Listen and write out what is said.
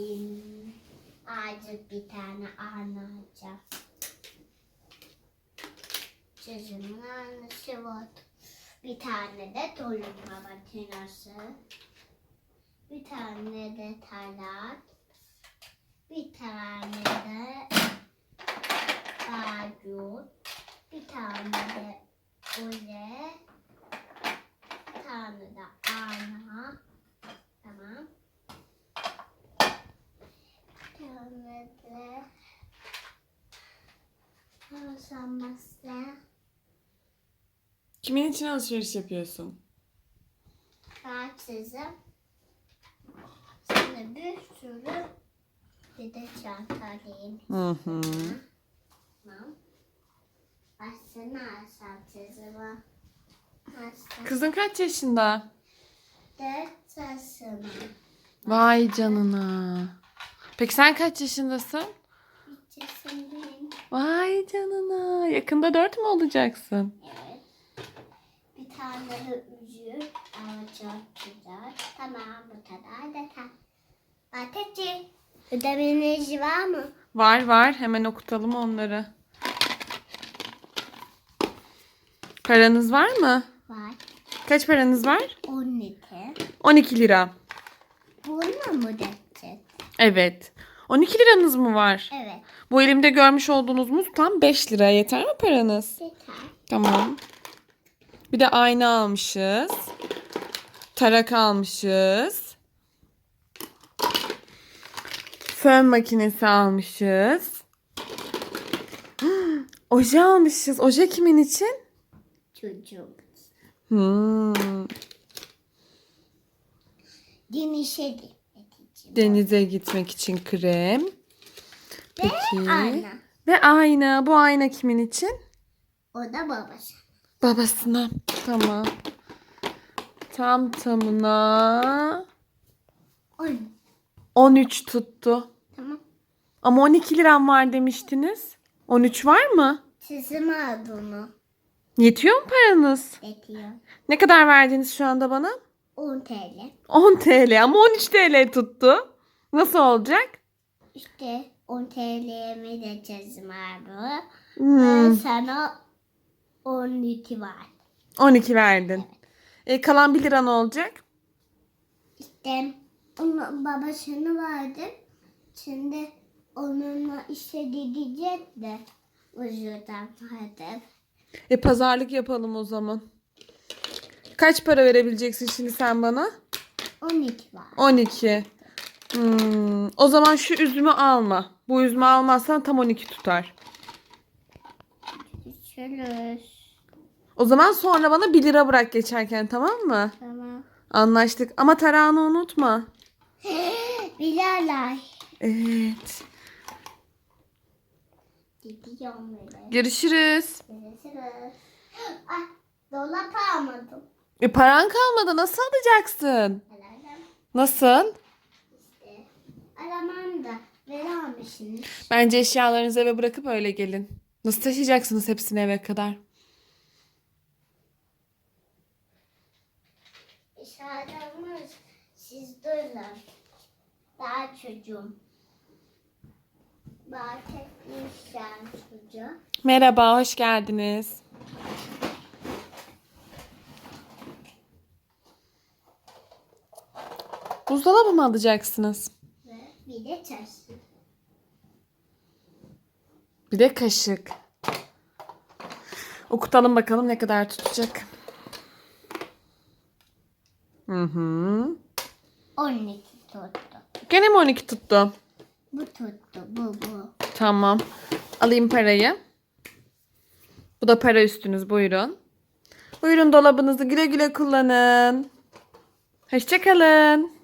Çizim ağacı bir tane ağaca. Çizimin aynısı var. Bir tane de dolma makinesi. Bir tane de tarak. Bir tane de bacuk. Bir tane de öyle. Bir tane de ana. Tamam. Bir tane de Hasanması. Kimin için alışveriş yapıyorsun? Rahatsızım. Sana bir sürü bir de çanta alayım. Hı hı. Tamam. Baksana rahatsızıma. Kızın kaç yaşında? Dört yaşıma. Vay canına. Peki sen kaç yaşındasın? Üç yaşındayım. Vay canına. Yakında dört mü olacaksın? Evet. Bir tane de üzüm. Çok güzel. Tamam bu kadar da tamam. Ateşi. Ödemeniz var mı? Var var. Hemen okutalım onları. Paranız var mı? Var. Kaç paranız var? 12. 12 lira. Bunu mu dedin? Evet. 12 liranız mı var? Evet. Bu elimde görmüş olduğunuz muz tam 5 lira. Yeter mi paranız? Yeter. Tamam. Bir de ayna almışız. Tarak almışız. Fön makinesi almışız. Oje almışız. Oje kimin için? Çocuk. Hmm, için. Denize gitmek için krem. Peki. Ayna. Ve ayna. Bu ayna kimin için? O da babası. Babasına. Tamam. Tam tamına On. 13 tuttu. Tamam. Ama 12 liram var demiştiniz. 13 var mı? Sizin adını Yetiyor mu paranız? ediyor. Ne kadar verdiniz şu anda bana? 10 TL. 10 TL ama 13 TL tuttu. Nasıl olacak? İşte 10 TL'mi de çizim abi. Hmm, Ben sana 12 var. 12 verdin. E, kalan 1 lira ne olacak? İşte onun babasını verdim. Şimdi onunla işe gidecek de vücudan verdim. E pazarlık yapalım o zaman. Kaç para verebileceksin şimdi sen bana? 12 var. 12. Hmm, o zaman şu üzümü alma. Bu üzümü almazsan tam 12 tutar. Görüşürüz. O zaman sonra bana 1 lira bırak geçerken tamam mı? Tamam. Anlaştık. Ama tarağını unutma. Bilalay. Evet. Gidiyorum böyle. Görüşürüz. Görüşürüz. E paran kalmadı. Nasıl alacaksın? Nasıl? işte. Aramam da vermişsiniz. Bence eşyalarınızı eve bırakıp öyle gelin. Nasıl taşıyacaksınız hepsini eve kadar? İşaretimiz siz duyun. Daha çocuğum. Daha tek bir şan çocuğu. Merhaba, hoş geldiniz. Buzdolabı mı alacaksınız? Ve bir de çarşı. Bir de kaşık. Okutalım bakalım ne kadar tutacak. Hı hı. 12 tuttu. Gene mi 12 tuttu? Bu tuttu. Bu bu. Tamam. Alayım parayı. Bu da para üstünüz buyurun. Buyurun dolabınızı güle güle kullanın. Hoşçakalın.